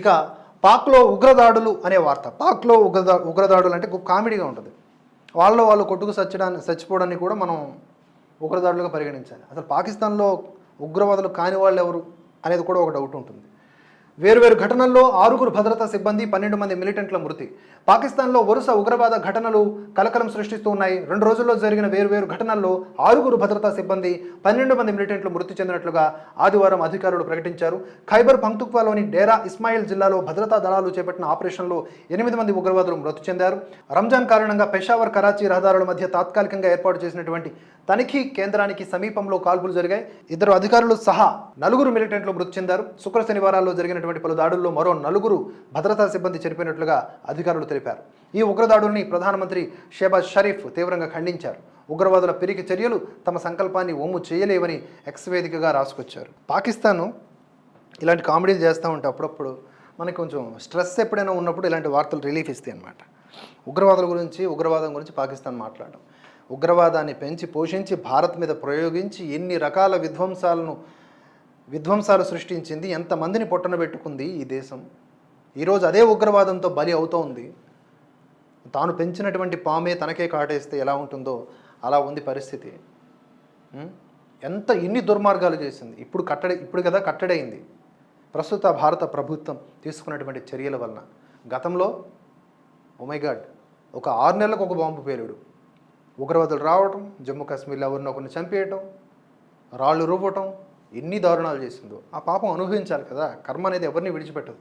ఇక పాక్లో ఉగ్రదాడులు అనే వార్త. పాక్లో ఉగ్రదా ఉగ్రదాడులు అంటే ఒక కామెడీగా ఉంటుంది. వాళ్ళు వాళ్ళు కొట్టుకు చచ్చడాన్ని చచ్చిపోవడాన్ని కూడా మనం ఉగ్రదాడులుగా పరిగణించాలి. అసలు పాకిస్తాన్లో ఉగ్రవాదులు కాని వాళ్ళు ఎవరు అనేది కూడా ఒక డౌట్ ఉంటుంది. వేర్వేరు ఘటనల్లో ఆరుగురు భద్రతా సిబ్బంది పన్నెండు మంది మిలిటెంట్ల మృతి. పాకిస్తాన్లో వరుస ఉగ్రవాద ఘటనలు కలకలం సృష్టిస్తూ ఉన్నాయి. రెండు రోజుల్లో జరిగిన వేర్వేరు ఘటనల్లో ఆరుగురు భద్రతా సిబ్బంది పన్నెండు మంది మిలిటెంట్లు మృతి చెందినట్లుగా ఆదివారం అధికారులు ప్రకటించారు. ఖైబర్ పంక్తుక్వాలోని డేరా ఇస్మాయిల్ జిల్లాలో భద్రతా దళాలు చేపట్టిన ఆపరేషన్లో ఎనిమిది మంది ఉగ్రవాదులు మృతి చెందారు. రంజాన్ కారణంగా పెషావర్ కరాచీ రహదారుల మధ్య తాత్కాలికంగా ఏర్పాటు చేసినటువంటి తనిఖీ కేంద్రానికి సమీపంలో కాల్పులు జరిగాయి. ఇద్దరు అధికారులు సహా నలుగురు మిలిటెంట్లు మృతి చెందారు. శుక్ర శనివారాల్లో జరిగినటువంటి పలు దాడుల్లో మరో నలుగురు భద్రతా సిబ్బంది చనిపోయినట్లుగా అధికారులు తెలిపారు. ఈ ఉగ్రదాడుల్ని ప్రధానమంత్రి షేబాజ్ షరీఫ్ తీవ్రంగా ఖండించారు. ఉగ్రవాదుల పిరికి చర్యలు తమ సంకల్పాన్ని ఒమ్ము చేయలేవని ఎక్స్ వేదికగా రాసుకొచ్చారు. పాకిస్తాను ఇలాంటి కామెడీలు చేస్తూ ఉంటే అప్పుడప్పుడు మనకి కొంచెం స్ట్రెస్ ఎప్పుడైనా ఉన్నప్పుడు ఇలాంటి వార్తలు రిలీఫ్ ఇస్తాయి అనమాట ఉగ్రవాదుల గురించి ఉగ్రవాదం గురించి పాకిస్తాన్ మాట్లాడడం. ఉగ్రవాదాన్ని పెంచి పోషించి భారత్ మీద ప్రయోగించి ఎన్ని రకాల విధ్వంసాలను విధ్వంసాలు సృష్టించింది ఎంతమందిని పొట్టన పెట్టుకుంది ఈ దేశం. ఈరోజు అదే ఉగ్రవాదంతో బలి అవుతోంది. తాను పెంచినటువంటి పామే తనకే కాటేస్తే ఎలా ఉంటుందో అలా ఉంది పరిస్థితి. ఎంత ఎన్ని దుర్మార్గాలు చేసింది. ఇప్పుడు కట్టడి ఇప్పుడు కదా కట్టడైంది. ప్రస్తుత భారత ప్రభుత్వం తీసుకున్నటువంటి చర్యల వలన. గతంలో ఒమైగాడ్ ఒక ఆరు నెలలకు ఒక బాంబు పేలుడు. ఉగ్రవాదులు రావటం జమ్మూ కాశ్మీర్లో ఎవరినో ఒకరిని చంపేయటం రాళ్ళు రూపటం ఎన్ని దారుణాలు చేసిందో. ఆ పాపం అనుభవించాలి కదా. కర్మ అనేది ఎవరిని విడిచిపెట్టదు.